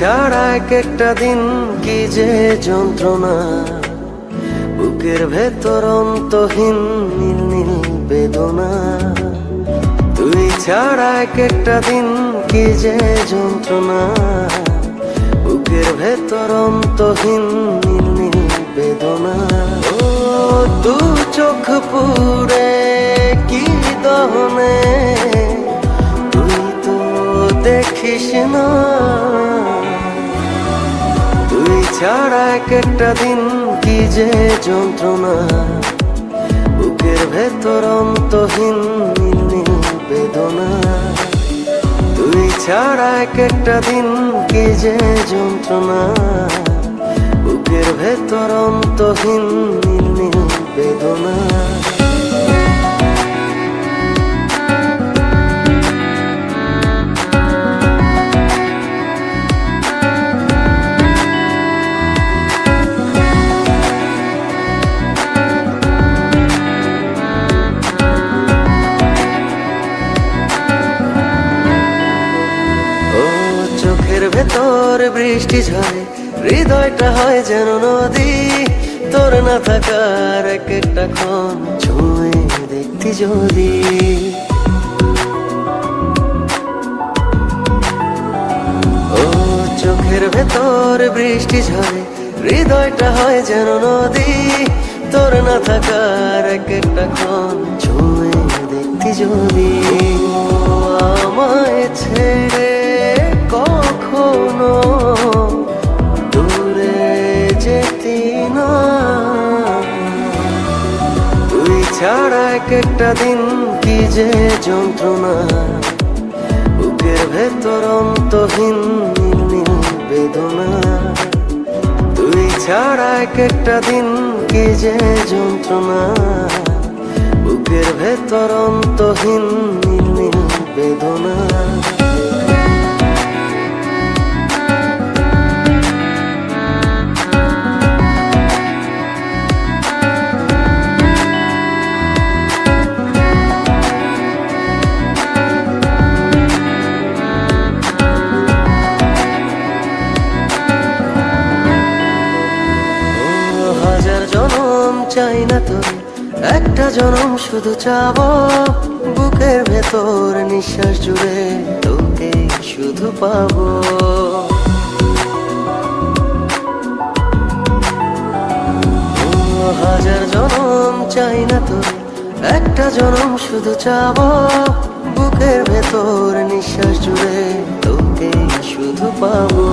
ছাড়া এক একটা দিন কি যে যন্ত্রণা। বুকের ভেতর অন্তহীন নীল নীল বেদনা। তুই ছাড়া এক একটা দিন কি যে যন্ত্রণা। বুকের ভেতর অন্তহীন নীল নীল বেদনা। ও, দু চোখ পুরে কি দহনে। তুই তো দেখিস না। ছাড়া এক একটা দিন কি যে যন্ত্রণা। বুকের ভেতর অন্তহীন বেদনা। তুই ছাড়া এক একটা দিন কি যে যন্ত্রণা। বুকের ভেতর অন্তহীন চোখের ভেতর বৃষ্টি ঝরে হৃদয়টা হয় যেন নদী। তোর না থাকার এক একটা ক্ষণ ছুঁয়ে দেখতি যদি। ও চোখের ভেতর বৃষ্টি ঝরে হৃদয়টা হয় যেন নদী। তোর না থাকার এক একটা ক্ষণ ছুঁয়ে দেখতি যদি। আমায় ছেড়ে ছাড়া এক একটা দিন কি যে যন্ত্রণা। বুকের ভেতর অন্তহীন বেদনা। তুই ছাড়া এক একটা দিন কি যে যন্ত্রণা। বুকের ভেতর অন্তহীন চাই না তোর, একটা জনম শুধু চাবো। বুকের ভেতর নিঃশ্বাস জুড়ে তোকে শুধু পাবো। হাজার জনম চাই না তোর, একটা জনম শুধু চাবো। বুকের ভেতর নিঃশ্বাস জুড়ে তোকে শুধু পাবো।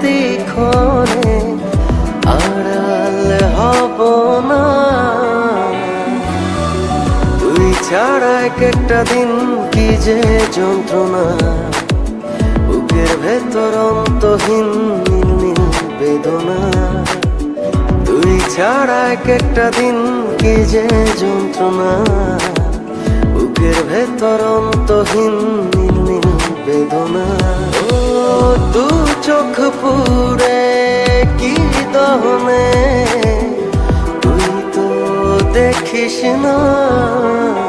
প্রতিক্ষণে আড়াল হব না। তুই ছাড়া এক একটা দিন কি যে যন্ত্রণা। বুকের ভেতর অন্তহীন নীল বেদনা। তুই ছাড়া এক একটা দিন কি যে যন্ত্রণা। বুকের ভেতর অন্তহীন দেখিস